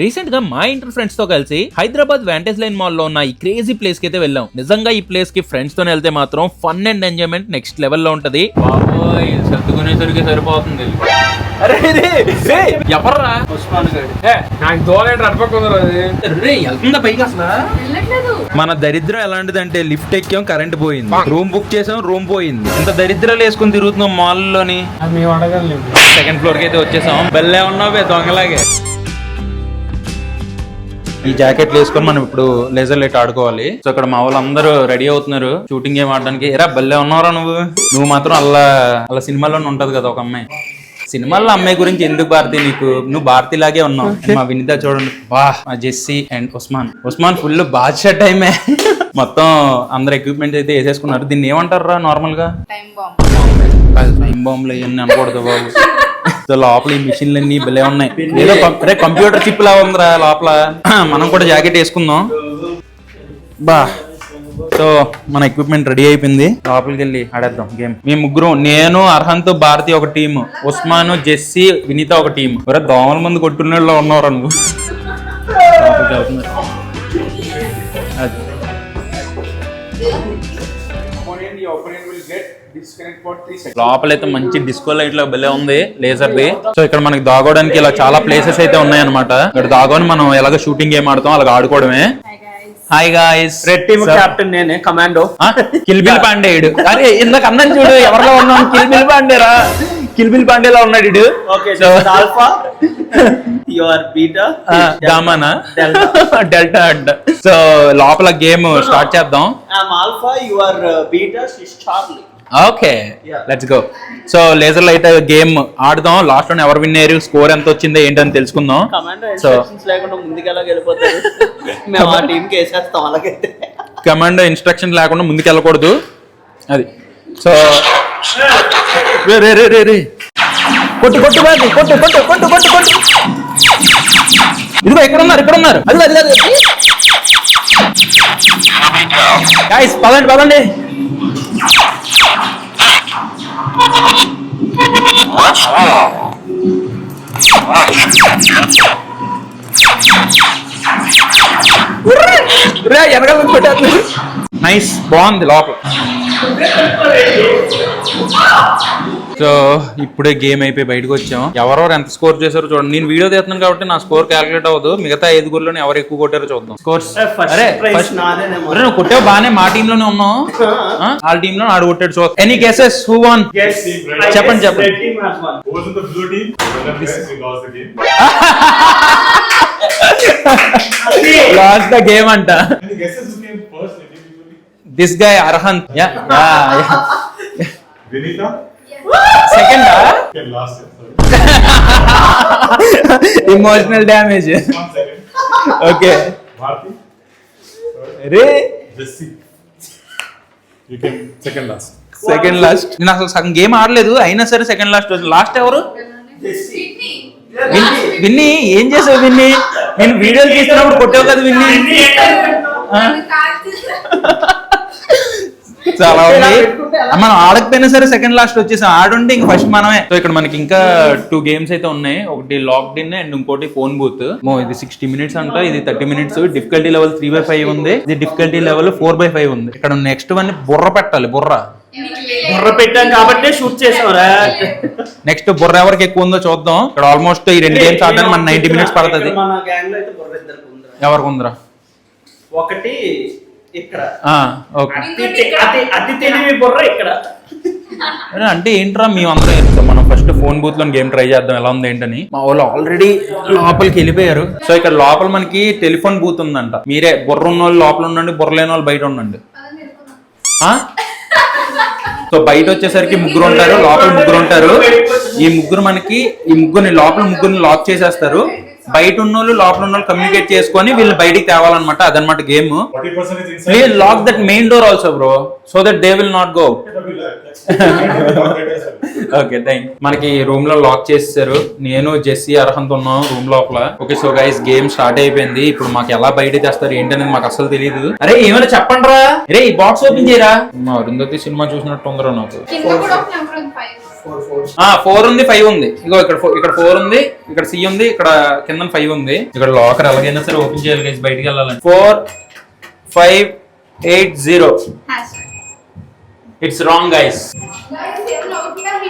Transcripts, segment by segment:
రీసెంట్గా మా ఇంటర్ ఫ్రెండ్స్తో కలిసి హైదరాబాద్ వ్యాంటేజ్ లైన్ మాల్లో ఉన్న ఈ క్రేజీ ప్లేస్కి అయితే వెళ్ళాం. నిజంగా ఈ ప్లేస్కి ఫ్రెండ్స్తో వెళ్తే మాత్రం ఫన్ అండ్ ఎంజాయ్మెంట్ నెక్స్ట్ లెవెల్లో ఉంటది. బాబోయ్ సర్దుకునేసరికి సరిపోతుంది. ఎవర్రా? మన దరిద్రం ఎలాంటిదంటే లిఫ్ట్ ఎక్కాం కరెంట్ పోయింది. రూమ్ బుక్ చేసాం రూమ్ పోయింది. ఇంత దరిద్రాలు వేసుకుని తిరుగుతున్నాం మాల్లోని. సెకండ్ ఫ్లోర్కి అయితే వచ్చేసాం. బెల్లే ఉన్నావే దొంగలాగే. ఈ జాకెట్లు వేసుకొని మనం ఇప్పుడు లేజర్ లైట్ ఆడుకోవాలి. సో ఇక్కడ మా వాళ్ళు అందరూ రెడీ అవుతున్నారు. షూటింగ్ ఏం ఆడడానికి. ఎరా బల్లే ఉన్నావురా నువ్వు. నువ్వు మాత్రం అలా అలా సినిమాలోనే ఉంటది కదా ఒక అమ్మాయి. సినిమాల్లో అమ్మాయి గురించి ఎందుకు భారతి నీకు? నువ్వు భారతి లాగే ఉన్నావు. మా వినిత చూడండి. వా మా Jessie and Usman. Usman full Badshah టైమే మొత్తం అందరు ఎక్విప్మెంట్ అయితే వేసేసుకున్నారు. దీన్ని ఏమంటారా నార్మల్గా? టైం బాంబ్ టైం బాంబులు ఇవన్నీ అనకూడదు బాబు. లోపల ఈ మిషన్లు అన్ని భలే ఉన్నాయి. ఏదో కం- రే కంప్యూటర్ చిప్ లా ఉందిరా లోపల. మనం కూడా జాకెట్ వేసుకుందాం. బా. సో మన ఎక్విప్మెంట్ రెడీ అయిపోయింది. లోపలికి వెళ్ళి ఆడేద్దాం గేమ్. మేము ముగ్గురు నేను అర్హంత్ భారతి ఒక టీం ఉస్మాన్ జెస్సీ వినీత ఒక టీం దోమల మంది కొట్టుకునేలో ఉన్నవరా నువ్వు. లోపలైతే మంచి డిస్కో లైట్లో భలే ఉంది లేజర్ ది. సో ఇక్కడ మనకి దాగోడానికి ఇలా చాలా ప్లేసెస్ అయితే ఉన్నాయన్నమాట. ఇక్కడ దాగోని మనం ఎలాగ షూటింగ్ గేమ్ ఆడతాం అలాగ ఆడుకోవడమే. Hi guys red team captain నేనే కమాండో కిల్బిల్ పాండేయుడు అరే ఇందాక అన్నం చూడు ఎవరిలో ఉన్నాం? కిల్బిల్ పాండేరా కిల్బిల్ పాండేలా ఉన్నాడు So, alpha you are beta delta అడ్డ సో లోపల గేమ్ స్టార్ట్ చేద్దాం. I'm alpha you are beta okay. Let's go so laser light game ఆడదాం. లాస్ట్లో ఎవరు విన్ అయ్యారు? స్కోర్ ఎంత వచ్చిందో ఏంటని తెలుసుకుందాం. సో లేకుండా ముందుకెలా వెళ్ళిపోతారు? మేము ఆ టీమ్కి వేసేస్తాం అలాగైతే. కమాండ్ ఇన్స్ట్రక్షన్ లేకుండా ముందుకు వెళ్ళకూడదు. అది. సో రే రే రే రే రే. కొట్టు కొట్టు కొట్టు కొట్టు కొట్టు కొట్టు కొట్టు. ఇదిగో ఇక్కడ ఉన్నారు ఇక్కడ ఉన్నారు అది అది. గాయస్ పదండి పదండి. వెనకాల నుంచి కొట్టేస్తున్నారు నైస్ బాగుంది లోపల. సో ఇప్పుడే గేమ్ అయిపోయి బయటకు వచ్చాం ఎవరెవరు ఎంత స్కోర్ చేశారో చూడండి. నేను వీడియో తీస్తున్నాను కాబట్టి నా స్కోర్ క్యాలిక్యులేట్ అవ్వదు. మిగతా ఐదుగురులోనే ఎవరు ఎక్కువ కొట్టారో చూద్దాం. స్కోర్స్. అరే. అరే నువ్వు కొట్టావు బానే మా టీమ్లోనే ఉన్నావు. ఆ? వాళ్ళ టీమ్లో ఆడు కొట్టాడు. So any guesses who won చెప్పండి, చెప్పండి. Red team has won Who was in the blue team? When the we lost the game. Lost the game అంట this guy Arhant yeah second. Emotional damage. Okay. Ray second. Last. Second last నేను అసలు సగం game ఆడలేదు అయినా సరే second last last ఎవరు? విన్ని విన్ని ఏం చేసావు విన్ని నేను వీడియోలు తీస్తున్నప్పుడు కొట్టావు కదా విన్ని ఆ? చాలా ఉంది. మనం ఆడకపోయినా సరే సెకండ్ లాస్ట్ వచ్చేసాం. ఆడుంటే ఇంక ఫస్ట్ మనమే. సో ఇక్కడ మనకి ఇంకా టూ గేమ్స్ అయితే ఉన్నాయి. ఒకటి లాక్డ్ ఇన్ అండ్ ఇంకోటి ఫోన్ బూత్ ఇది సిక్స్టీ మినిట్స్ అంట ఇది thirty minutes difficulty level three by five ఉంది. ఇది difficulty level four by five ఉంది. ఇక్కడ నెక్స్ట్ వన్ బుర్ర పెట్టాలి బుర్ర. బుర్ర పెట్టాం కాబట్టి షూట్ చేసాం రా నెక్స్ట్ బుర్ర ఎవరికి ఎక్కువ ఉందో చూద్దాం. ఇక్కడ ఆల్మోస్ట్ ఈ రెండు గేమ్స్ ఆడడానికి మన నైన్టీ మినిట్స్ పడుతుంది. ఎవరికి ఉందిరా? ఒకటి అంటే ఏంట్రా మేము అందరం చెప్తాం మనం ఫస్ట్ ఫోన్ బూత్లో గేమ్ ట్రై చేద్దాం ఎలా ఉంది ఏంటని? మా వాళ్ళు ఆల్రెడీ లోపలికి వెళ్ళిపోయారు. సో ఇక్కడ లోపల మనకి టెలిఫోన్ బూత్ ఉందంట. మీరే బుర్ర ఉన్న వాళ్ళు లోపల ఉండండి బుర్ర లేని వాళ్ళు బయట ఉండండి. ఆ? సో బయట వచ్చేసరికి ముగ్గురు ఉంటారు లోపల ముగ్గురు ఉంటారు. ఈ ముగ్గురు మనకి ఈ ముగ్గురిని లోపల ముగ్గురిని లాక్ చేసేస్తారు. బయట ఉన్న వాళ్ళు లోపల ఉన్న వాళ్ళు కమ్యూనికేట్ చేసుకొని వీళ్ళు బయటికి తేవాలన్నమాట అదనమాట game. Please lock that main door also bro so that they will not go okay thank మనకి రూమ్లో లాక్ చేసేసారు. నేను జెస్సీ అర్హంత్ ఉన్నాం రూమ్ లోపల. Okay so guys game start అయిపోయింది. ఇప్పుడు మాకు ఎలా బయట తెస్తారు ఏంటనేది మాకు అసలు తెలియదు అరే ఏమైనా చెప్పండి రా రే ఈ బాక్స్ ఓపెన్ చేయరా? మా అరుంధతి సినిమా చూసినట్టు ఉందరా నాకు. ఫోర్ ఉంది ఫైవ్ ఉంది. ఇగో ఇక్కడ ఇక్కడ ఫోర్ ఉంది ఇక్కడ సి ఉంది ఇక్కడ కింద ఫైవ్ ఉంది. ఇక్కడ లాకర్ ఎలాగైనా సరే ఓపెన్ చేయాలి గైస్ బయటికి వెళ్ళాలని four five eight zero it's wrong guys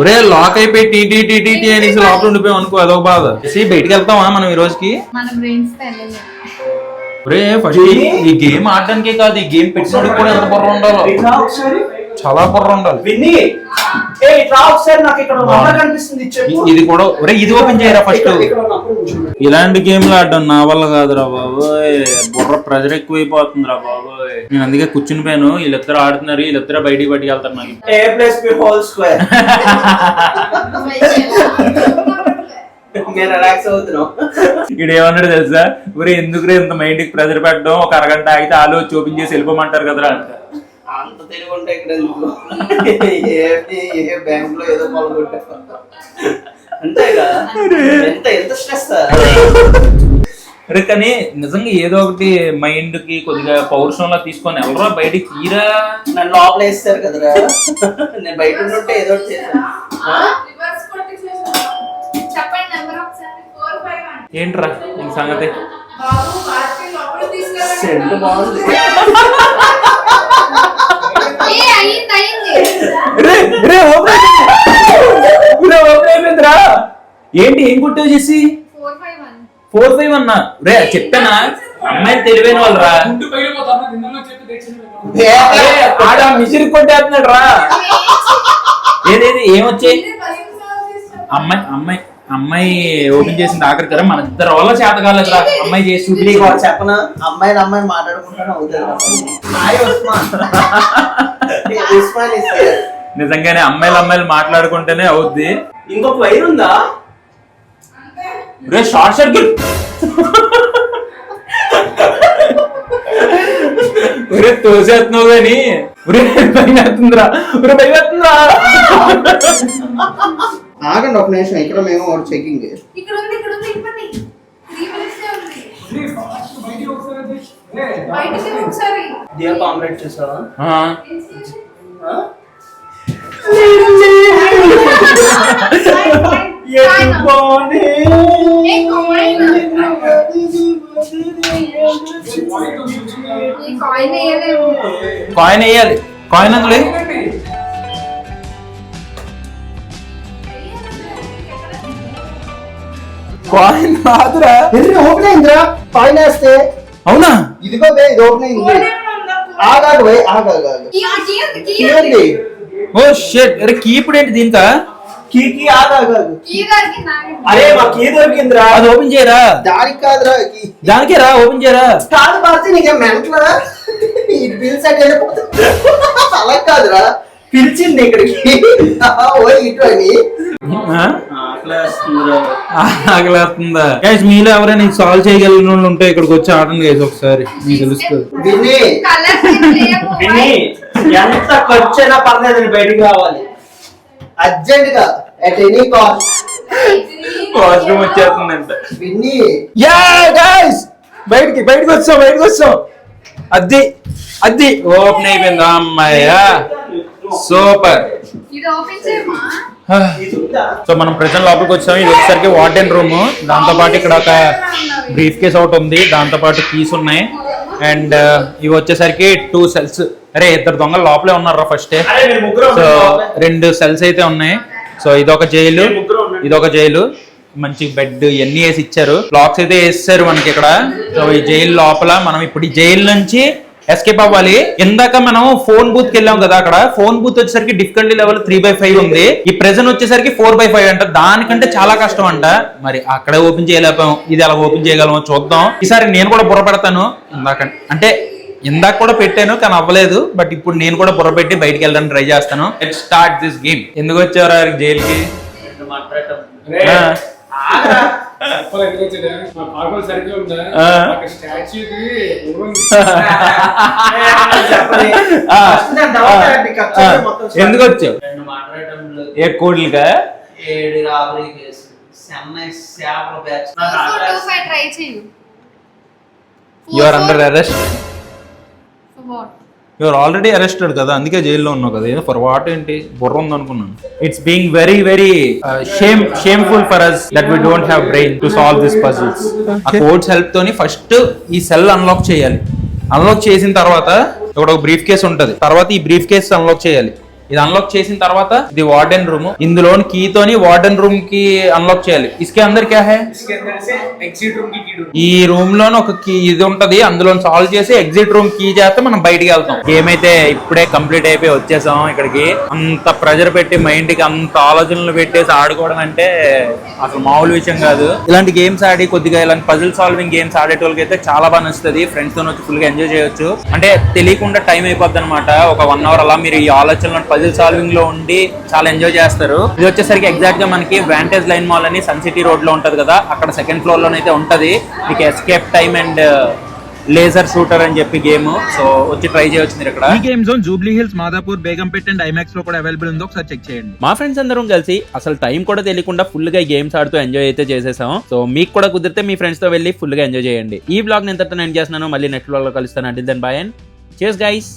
ఒరే లాక్ అయిపోయి టీ టీ టీ టీ టీ అనేసి లోపల ఉండిపోయాం అనుకో అదొక బాధ. సి బయటికి వెళ్తామా మనం ఈ రోజుకి? ఒరే ఫస్ట్ ఈ గేమ్ ఆడడానికే కాదు ఈ గేమ్ పెట్టినోడికి కూడా ఎంత బుర్ర ఉండాలో. చాలా బుర్ర ఉండాలి. విన్ని ఏ ఇట్లా ఒకసారి నాకు ఇక్కడ కనిపిస్తుంది చెప్పు. ఇది కూడా ఒరే ఇది ఓపెన్ చేయరా ఫస్ట్? ఇక్కడ- ఇక్కడ ఉన్నప్పుడు కూర్చోండి. ఇలాంటి గేమ్లు ఆడడం నా వల్ల కాదురా బాబోయ్. బుర్ర ప్రెజర్ ఎక్కువైపోతుందిరా బాబోయ్. నేను అందుకే కూర్చుని పోయాను వీళ్ళిద్దరు ఆడుతున్నారు. వీళ్ళిద్దరు బయటికి బయటికి వెళ్తారు నాకు. A plus B whole square నేను రిలాక్స్ అవుతున్నాం ఇక్కడ ఏమన్నాడు తెలుసా? ఒరే ఎందుకు ఇంత మైండ్కి ప్రెజర్ పెట్టడం? ఒక అరగంట ఆగితే ఆలో వచ్చి ఓపెన్ చేసి వెళ్ళిపోమంటారు కదరా. అంట అంత తెలివి ఉంటే ఇక్కడ? ఏ బ్యాంక్లో ఏదో పాల్గొంటా అంతే కదా? ఎంత ఎంత స్ట్రెస్ అరే కానీ నిజంగా ఏదో ఒకటి మైండ్కి కొద్దిగా పౌరుషంలా తీసుకొని వెళ్ళరా బయటికి తీరా? నన్ను లోపల వేస్తారు కదరా? నేను బయట ఉంటే ఏదో ఒకటి చేశాను ఏంట్రా ఈ సంగతి. సెంట్ బాగుంది. ఏంటి ఏం కొట్టావు చేసి? ఫోర్ ఫైవ్ అన్నా. రే చెప్పానా? అమ్మాయి తెలివైన వాళ్ళరా. గుండు ఆడ మిసిరి కొట్టేస్తున్నాడు రా ఏదేది ఏమొచ్చాయి అమ్మాయి అమ్మాయి. అమ్మాయి ఓపెన్ చేసింది ఆఖరి కదా మన ఇద్దరు వల్ల చేత కాలేదురా అమ్మాయి చేసి నీకు ఒకటి చెప్పనా? అమ్మాయిని అమ్మాయిని మాట్లాడుకుంటాను అవుతుంది నిజంగానే అమ్మాయిలు అమ్మాయిలు మాట్లాడుకుంటేనే అవుద్ది. ఇంకొక వైర్ ఉందా? రే షార్ట్ సర్క్యూట్ ఒరే తోసేస్తున్నావు గాని. ఒరే భయం వేస్తుందిరా. ఒరే భయం వేస్తుందిరా. ఆగండి ఒక నిమిషం. ఇక్కడ మేము ఒకటి చెకింగ్ ఇక్కడ ఉంది ఇక్కడ ఉంది ఇవ్వండి. త్రీ మినిట్స్ ఉంది. బయటికి ఒకసారి. చేసావా? కాయిన్ వేయాలి. కాయిన్ అందులో కాయిన్ రాదురా ఓపెన్ అయిందిరా? పైన వేస్తే. అవునా? ఇదిగో బే ఇది ఓపెన్ అయింది. ఆగాడు బే ఆగాడు ఉంది. ఓ షెట్ అరే కీపుడు ఏంటి దీంతో? కీ కీ ఆగాడు కీ గారికి నాకు అరే మా కీ దొరికిందిరా. అది ఓపెన్ చేయరా? దానికి కాదురా దానికే రా ఓపెన్ చేయరా? కాదు భారతి నీకేం మెంటలా? ఇది పిలిచాక వెళ్ళిపోతుంది అలా కాదురా. పిలిచింది ఇక్కడికి. ఓ ఇటు అని? ఆకలేస్తుందా? గైస్ మీలో ఎవరైనా సాల్వ్ చేయగలిగిన వాళ్ళు ఉంటే ఇక్కడికి వచ్చి ఆడండి గైస్ ఒకసారి. మీకు తెలుస్తుంది. ఎంత ఖర్చైనా పర్లేదు నేను బయటికి రావాలి. అర్జెంట్గా అట్ ఎనీ కాస్ట్ వాష్రూమ్ వచ్చేస్తుందంట. విని. యా గైస్ బయటికి బయటికి వచ్చాం బయటికి వచ్చాం. అద్ది అద్ది. ఓపెన్ అయిపోయింది అమ్మాయ్యా సూపర్. ఇది ఓపెన్ చేయమా ఇది ఉందా సో మనం ప్రజెంట్ లోపలికి వచ్చాం ఇది వచ్చేసరికి వార్డెన్ రూమ్. దాంతో పాటు ఇక్కడ ఒక బ్రీఫ్ కేస్ ఒకటి ఉంది. దాంతో పాటు కీస్ ఉన్నాయి. అండ్ ఇవి వచ్చేసరికి టూ సెల్స్ అరే ఇద్దరు దొంగలు లోపలే ఉన్నారా ఫస్ట్ సో. రెండు సెల్స్ అయితే ఉన్నాయి. సో ఇదొక జైలు. ఇదొక జైలు. మంచి బెడ్ ఇవన్నీ వేసి ఇచ్చారు. లాక్స్ అయితే వేస్తారు మనకి ఇక్కడ. సో ఈ జైలు లోపల మనం ఇప్పుడు ఈ జైలు నుంచి ఎస్కేప్ అవ్వాలి. ఇందాక మనం ఫోన్ బూత్కి వెళ్ళాం కదా అక్కడ. ఫోన్ బూత్ వచ్చేసరికి difficulty level three by five ఉంది. ఈ ప్రెజెంట్ వచ్చేసరికి ఫోర్ బై ఫైవ్ అంట. దానికంటే చాలా కష్టం అంట. మరి అక్కడే ఓపెన్ చేయలేపాం ఇది ఎలా ఓపెన్ చేయగలమో చూద్దాం. ఈసారి నేను కూడా బుర్ర పెడతాను. ఇందాక అంటే ఇందాక కూడా పెట్టాను కానీ అవ్వలేదు. బట్ ఇప్పుడు నేను కూడా బుర్ర పెట్టి బయటికి వెళ్ళడానికి ట్రై చేస్తాను. లెట్ స్టార్ట్ దిస్ గేమ్ ఎందుకు వచ్చారా జైలుకి? ఎందుకు వచ్చావు? ఏ కోడ్లుగా? ఏడు రాబరీ కేసు. చెన్నై చేపల బ్యాచ్. నాకు four two address five try చేయు you are under arrest what your already arrested కదా అందుకే జైల్లో ఉన్నావు కదా. ఏదో ఫర్ వాట్ ఏంటి బుర్ర ఉంది అనుకున్నాను it's being very very shame shameful for us that we don't have brain to solve this puzzles ఆ కోడ్స్ హెల్ప్ తోని ఫస్ట్ ఈ సెల్ అన్లాక్ చేయాలి. అన్లాక్ చేసిన తర్వాత ఇక్కడ ఒక బ్రీఫ్ కేస్ ఉంటది. తర్వాత ఈ బ్రీఫ్ కేస్ అన్లాక్ చేయాలి. ఇది అన్లాక్ చేసిన తర్వాత ఇది వార్డెన్ రూమ్ ఇందులోని కీ తోని వార్డెన్ రూమ్కి అన్లాక్ చేయాలి. ఇస్కే అందరు క్యా హై? ఈ రూమ్లోని ఒక కీ ఇది ఉంటది. అందులో సాల్వ్ చేసి ఎగ్జిట్ రూమ్ కీ చేస్తే మనం బయటికి వెళ్తాం. ఏమైతే ఇప్పుడే కంప్లీట్ అయిపోయి వచ్చేసాం ఇక్కడికి. అంత ప్రెజర్ పెట్టి మైండ్కి అంత ఆలోచనలు పెట్టేసి ఆడుకోవడం అంటే అసలు మామూలు విషయం కాదు. ఇలాంటి గేమ్స్ ఆడి కొద్దిగా ఇలాంటి పజిల్ సాల్వింగ్ గేమ్స్ ఆడేటోళ్ళకి అయితే చాలా బాగా నచ్చుతుంది. ఫ్రెండ్స్తో వచ్చి ఫుల్గా ఎంజాయ్ చేయొచ్చు. అంటే తెలియకుండా టైం అయిపోద్ది అనమాట ఒక వన్ అవర్ అలా మీరు ఈ ఆలోచనలు పజిల్ సాల్వింగ్లో ఉండి చాలా ఎంజాయ్ చేస్తారు. ఇది వచ్చేసరికి ఎగ్జాక్ట్గా మనకి వ్యాంటేజ్ లైన్ మాల్ అని సన్ సిటీ రోడ్లో ఉంటది కదా అక్కడ సెకండ్ ఫ్లోర్ లోనైతే ఉంటది. మీకు escape time and laser shooter అని చెప్పి గేమ్ సో వచ్చి ట్రై చేయొచ్చు మీరు ఇక్కడ. ఈ game zone Jubilee Hills Madhapur Begumpet and ఐమాక్స్లో కూడా అవైలబుల్ ఉంది. ఒకసారి చెక్ చేయండి. మా ఫ్రెండ్స్ అందరం కలిసి అసలు టైం కూడా తెలియకుండా ఫుల్గా గేమ్స్ ఆడుతూ ఎంజాయ్ అయితే చేసేసాం. సో మీకు కూడా కుదిరితే మీ ఫ్రెండ్స్తో వెళ్ళి ఫుల్గా ఎంజాయ్ చేయండి. ఈ బ్లాగ్ నేను ఎంతతో ఎండ్ చేస్తున్నాను. మళ్ళీ నెక్స్ట్ బ్లాగ్లో కలుస్తాను. అంటే దెన్ బాయ్ అండ్ చేస్ గైస్